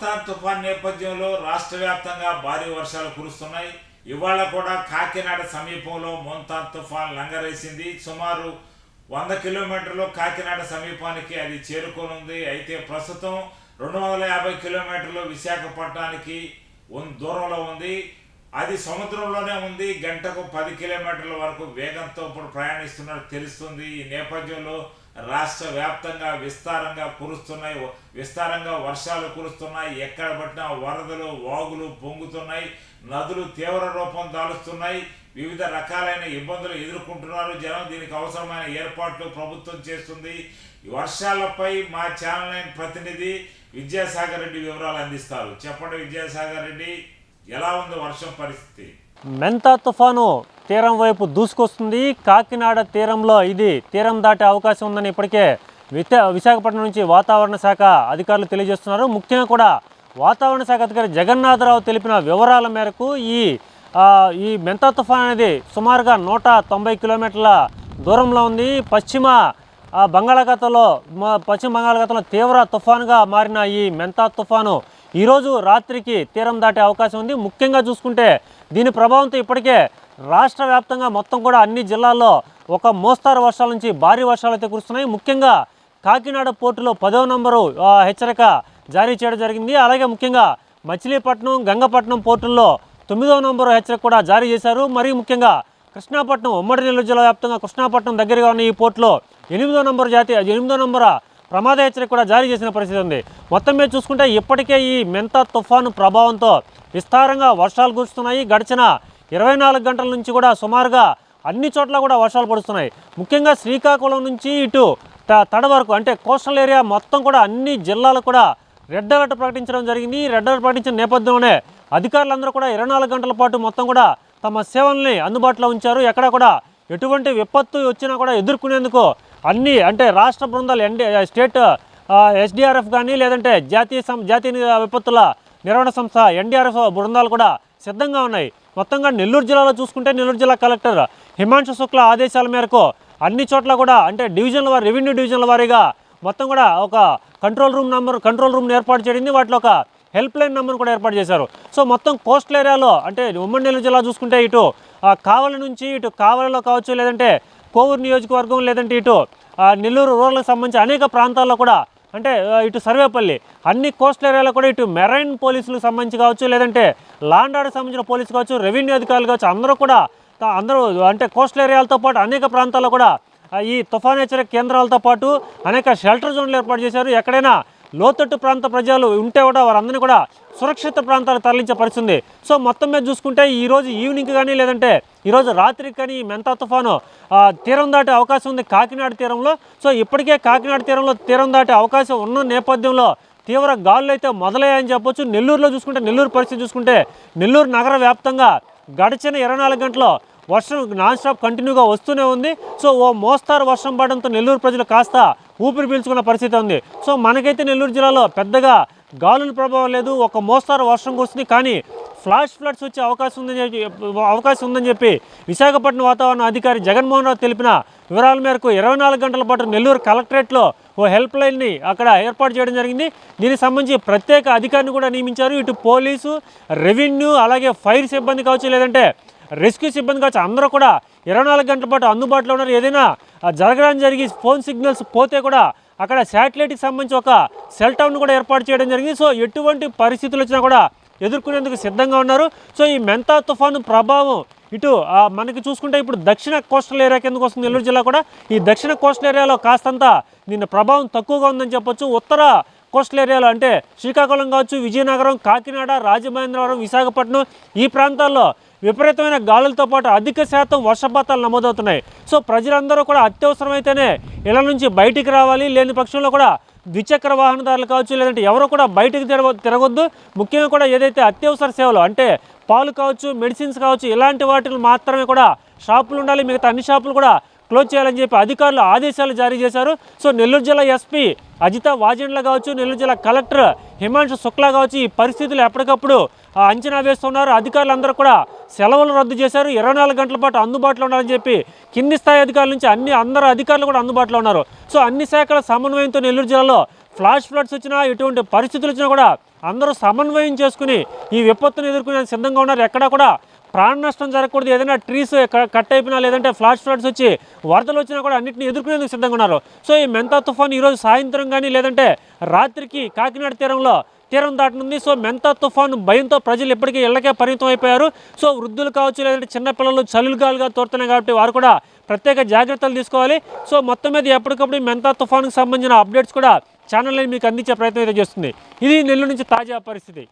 మోంతాన్ తుఫాన్ నేపథ్యంలో రాష్ట్ర వ్యాప్తంగా భారీ వర్షాలు కురుస్తున్నాయి. ఇవాళ కూడా కాకినాడ సమీపంలో మోంతాన్ తుఫాన్ లంగరేసింది. సుమారు వంద కిలోమీటర్లు కాకినాడ సమీపానికి అది చేరుకోనుంది. అయితే ప్రస్తుతం రెండు వందల యాభై కిలోమీటర్లు విశాఖపట్నానికి దూరంలో ఉంది. అది సముద్రంలోనే ఉంది. గంటకు పది కిలోమీటర్ల వరకు వేగంతో ఇప్పుడు ప్రయాణిస్తున్నట్టు తెలుస్తుంది. ఈ నేపథ్యంలో రాష్ట్ర వ్యాప్తంగా విస్తారంగా కురుస్తున్నాయి. విస్తారంగా వర్షాలు కురుస్తున్నాయి. ఎక్కడ పట్టినా వరదలు వాగులు పొంగుతున్నాయి. నదులు తీవ్ర రూపం దాలుస్తున్నాయి. వివిధ రకాలైన ఇబ్బందులు ఎదుర్కొంటున్నారు. జనం దీనికి అవసరమైన ఏర్పాట్లు ప్రభుత్వం చేస్తుంది. వర్షాలపై మా ఛానల్ నైన్ ప్రతినిధి విద్యాసాగర్ రెడ్డి వివరాలు అందిస్తారు. చెప్పండి విద్యాసాగర్ రెడ్డి ఎలా ఉంది వర్షం పరిస్థితి? మెంతా తుఫాను తీరం వైపు దూసుకొస్తుంది. కాకినాడ తీరంలో ఇది తీరం దాటే అవకాశం ఉందని ఇప్పటికే విత విశాఖపట్నం నుంచి వాతావరణ శాఖ అధికారులు తెలియజేస్తున్నారు. ముఖ్యంగా కూడా వాతావరణ శాఖ అధికారి జగన్నాథరావు తెలిపిన వివరాల మేరకు ఈ ఈ మెంతా తుఫాన్ అనేది సుమారుగా నూట తొంభై కిలోమీటర్ల దూరంలో ఉంది. పశ్చిమ బంగాళాఖాతంలో మ- పశ్చిమ బంగాళాఖాతంలో తీవ్ర తుఫానుగా మారిన ఈ మెంతా తుఫాను ఈరోజు రాత్రికి తీరం దాటే అవకాశం ఉంది. ముఖ్యంగా చూసుకుంటే దీని ప్రభావంతో ఇప్పటికే రాష్ట్ర వ్యాప్తంగా మొత్తం కూడా అన్ని జిల్లాల్లో ఒక మోస్తారు వర్షాల నుంచి భారీ వర్షాలు అయితే కురుస్తున్నాయి. ముఖ్యంగా కాకినాడ పోర్టులో పదవ నంబరు హెచ్చరిక జారీ చేయడం జరిగింది. అలాగే ముఖ్యంగా మచిలీపట్నం గంగపట్నం పోర్టుల్లో తొమ్మిదవ నంబరు హెచ్చరిక కూడా జారీ చేశారు. మరీ ముఖ్యంగా కృష్ణాపట్నం ఉమ్మడి నెల్లూరు జిల్లా వ్యాప్తంగా కృష్ణాపట్నం దగ్గరగా ఉన్న ఈ పోర్టులో ఎనిమిదో నంబరు జాతీయ ఎనిమిదో నంబర ప్రమాద హెచ్చరిక కూడా జారీ చేసిన పరిస్థితి ఉంది. మొత్తం మీద చూసుకుంటే ఇప్పటికే ఈ మెంతా తుఫాను ప్రభావంతో విస్తారంగా వర్షాలు కురుస్తున్నాయి. గడిచిన ఇరవై నాలుగు గంటల నుంచి కూడా సుమారుగా అన్ని చోట్ల కూడా వర్షాలు పడుతున్నాయి ముఖ్యంగా శ్రీకాకుళం నుంచి ఇటు త- తడ వరకు అంటే కోస్టల్ ఏరియా మొత్తం కూడా అన్ని జిల్లాలు కూడా రెడ్ అలర్ట్ ప్రకటించడం జరిగింది. ఈ రెడ్ అలర్ట్ ప్రకటించిన నేపథ్యంలోనే అధికారులందరూ కూడా ఇరవై నాలుగు గంటల పాటు మొత్తం కూడా తమ సేవల్ని అందుబాటులో ఉంచారు. ఎక్కడ కూడా ఎటువంటి విపత్తు వచ్చినా కూడా ఎదుర్కొనేందుకు అన్ని అంటే రాష్ట్ర బృందాలు ఎన్డీ స్టేట్ ఎస్డిఆర్ఎఫ్ కానీ లేదంటే జాతీయ సం జాతీయ విపత్తుల నిర్వహణ సంస్థ ఎన్డీఆర్ఎఫ్ బృందాలు కూడా సిద్ధంగా ఉన్నాయి. మొత్తంగా నెల్లూరు జిల్లాలో చూసుకుంటే నెల్లూరు జిల్లా కలెక్టర్ హిమాంశు శుక్ల ఆదేశాల మేరకు అన్ని చోట్ల కూడా అంటే డివిజన్ల వారి రెవెన్యూ డివిజన్ల వారీగా మొత్తం కూడా ఒక కంట్రోల్ రూమ్ నెంబర్ కంట్రోల్ రూమ్ను ఏర్పాటు చేయడింది వాటిలో ఒక హెల్ప్ లైన్ నెంబర్ కూడా ఏర్పాటు చేశారు. సో మొత్తం కోస్టల్ ఏరియాలో అంటే ఉమ్మడి నెల్లూరు జిల్లా చూసుకుంటే ఇటు ఆ, కావలి నుంచి ఇటు కావలిలో కావచ్చు లేదంటే కోవూరు నియోజకవర్గం లేదంటే ఇటు నెల్లూరు రూరల్కి సంబంధించి అనేక ప్రాంతాల్లో కూడా అంటే ఇటు సర్వేపల్లి అన్ని కోస్టల్ ఏరియాలో కూడా ఇటు మెరైన్ పోలీసులకు సంబంధించి కావచ్చు లేదంటే లాండాడ్కి సంబంధించిన పోలీసు కావచ్చు రెవెన్యూ అధికారులు కావచ్చు అందరూ కూడా అందరూ అంటే కోస్టల్ ఏరియాలతో పాటు అనేక ప్రాంతాల్లో కూడా ఈ తుఫాన్ హెచ్చరిక కేంద్రాలతో పాటు అనేక షెల్టర్ జోన్లు ఏర్పాటు చేశారు. ఎక్కడైనా లోతట్టు ప్రాంత ప్రజలు ఉంటే కూడా వారందరినీ కూడా సురక్షిత ప్రాంతాలు తరలించే పరిస్థితుంది. సో మొత్తం మీద చూసుకుంటే ఈరోజు ఈవినింగ్ కానీ లేదంటే ఈరోజు రాత్రికి కానీ మెంతా తుఫాను తీరం దాటే అవకాశం ఉంది కాకినాడ తీరంలో. సో ఇప్పటికే కాకినాడ తీరంలో తీరం దాటే అవకాశం ఉన్న నేపథ్యంలో తీవ్ర గాలులు అయితే మొదలయ్యాయని చెప్పొచ్చు. నెల్లూరులో చూసుకుంటే నెల్లూరు పరిస్థితి చూసుకుంటే నెల్లూరు నగర వ్యాప్తంగా గడిచిన ఇరవై నాలుగు వర్షం నాన్ స్టాప్ కంటిన్యూగా వస్తూనే ఉంది. సో ఓ మోస్తారు వర్షం పడడంతో నెల్లూరు ప్రజలు కాస్త ఊపిరి పీల్చుకున్న పరిస్థితి ఉంది. సో మనకైతే నెల్లూరు జిల్లాలో పెద్దగా గాలుల ప్రభావం లేదు ఒక మోస్తారు వర్షం కురుస్తుంది. కానీ ఫ్లాష్ ఫ్లడ్స్ వచ్చే అవకాశం ఉందని చెప్పి అవకాశం ఉందని చెప్పి విశాఖపట్నం వాతావరణ అధికారి జగన్మోహన్ రావు తెలిపిన వివరాల మేరకు ఇరవై నాలుగు గంటల పాటు నెల్లూరు కలెక్టరేట్లో ఓ హెల్ప్ లైన్ని అక్కడ ఏర్పాటు చేయడం జరిగింది. దీనికి సంబంధించి ప్రత్యేక అధికారిని కూడా నియమించారు. ఇటు పోలీసు రెవెన్యూ అలాగే ఫైర్ సిబ్బంది కావచ్చు లేదంటే రెస్క్యూ సిబ్బంది కావచ్చు అందరూ కూడా ఇరవై నాలుగు గంటల పాటు అందుబాటులో ఉన్నారు. ఏదైనా జరగడం జరిగి ఫోన్ సిగ్నల్స్ పోతే కూడా అక్కడ శాటిలైట్కి సంబంధించి ఒక సెల్ టౌన్ కూడా ఏర్పాటు చేయడం జరిగింది. సో ఎటువంటి పరిస్థితులు వచ్చినా కూడా ఎదుర్కొనేందుకు సిద్ధంగా ఉన్నారు. సో ఈ మెంతా తుఫాను ప్రభావం ఇటు మనకి చూసుకుంటే ఇప్పుడు దక్షిణ కోస్టల్ ఏరియా కిందకు వస్తుంది నెల్లూరు జిల్లా కూడా. ఈ దక్షిణ కోస్టల్ ఏరియాలో కాస్తంత దీని ప్రభావం తక్కువగా ఉందని చెప్పొచ్చు. ఉత్తర కోస్టల్ ఏరియాలో అంటే శ్రీకాకుళం కావచ్చు విజయనగరం కాకినాడ రాజమహేంద్రవరం విశాఖపట్నం ఈ ప్రాంతాల్లో విపరీతమైన గాలులతో పాటు అధిక శాతం వర్షపాతాలు నమోదవుతున్నాయి. సో ప్రజలందరూ కూడా అత్యవసరమైతేనే ఇళ్ళ నుంచి బయటికి రావాలి లేని పక్షంలో కూడా ద్విచక్ర వాహనదారులు కావచ్చు లేదంటే ఎవరు కూడా బయటకు తిరగ తిరగొద్దు. ముఖ్యంగా కూడా ఏదైతే అత్యవసర సేవలు అంటే పాలు కావచ్చు మెడిసిన్స్ కావచ్చు ఇలాంటి వాటిని మాత్రమే కూడా షాపులు ఉండాలి. మిగతా అన్ని షాపులు కూడా క్లోజ్ చేయాలని చెప్పి అధికారులు ఆదేశాలు జారీ చేశారు. సో నెల్లూరు జిల్లా ఎస్పీ అజిత వాజెండ్ల కావచ్చు నెల్లూరు జిల్లా కలెక్టర్ హిమాంశు శుక్లా కావచ్చు ఈ పరిస్థితులు ఎప్పటికప్పుడు ఆ, అంచనా వేస్తున్నారు. అధికారులందరూ కూడా సెలవులు రద్దు చేశారు. ఇరవై నాలుగు గంటల పాటు అందుబాటులో ఉండాలని చెప్పి కింది స్థాయి అధికారుల నుంచి అన్ని అందరు అధికారులు కూడా అందుబాటులో ఉన్నారు. సో అన్ని శాఖల సమన్వయంతో నెల్లూరు జిల్లాలో ఫ్లాష్ ఫ్లడ్స్ వచ్చినా ఎటువంటి పరిస్థితులు వచ్చినా కూడా అందరూ సమన్వయం చేసుకుని ఈ విపత్తును ఎదుర్కొనే సిద్ధంగా ఉన్నారు. ఎక్కడా కూడా ప్రాణ నష్టం జరగకూడదు. ఏదైనా ట్రీస్ కట్ అయిపోయినా లేదంటే ఫ్లాష్ ఫ్లడ్స్ వచ్చి వరదలు వచ్చినా కూడా అన్నింటిని ఎదుర్కొనేందుకు సిద్ధంగా ఉన్నారు. సో ఈ మెంతా తుఫాన్ ఈరోజు సాయంత్రం కానీ లేదంటే రాత్రికి కాకినాడ తీరంలో తీరం దాటనుంది. సో మెంతా తుఫాను భయంతో ప్రజలు ఇప్పటికీ ఇళ్ళకే పరిమితం అయిపోయారు. సో వృద్ధులు కావచ్చు లేదంటే చిన్నపిల్లలు చలులుగాలుగా తోడుతున్నాయి కాబట్టి వారు కూడా ప్రత్యేక జాగ్రత్తలు తీసుకోవాలి. సో మొత్తం మీద ఎప్పటికప్పుడు మెంతా తుఫానుకు సంబంధించిన అప్డేట్స్ కూడా ఛానల్ని మీకు అందించే ప్రయత్నం అయితే చేస్తుంది. ఇది నెల్లూరు నుంచి తాజా పరిస్థితి.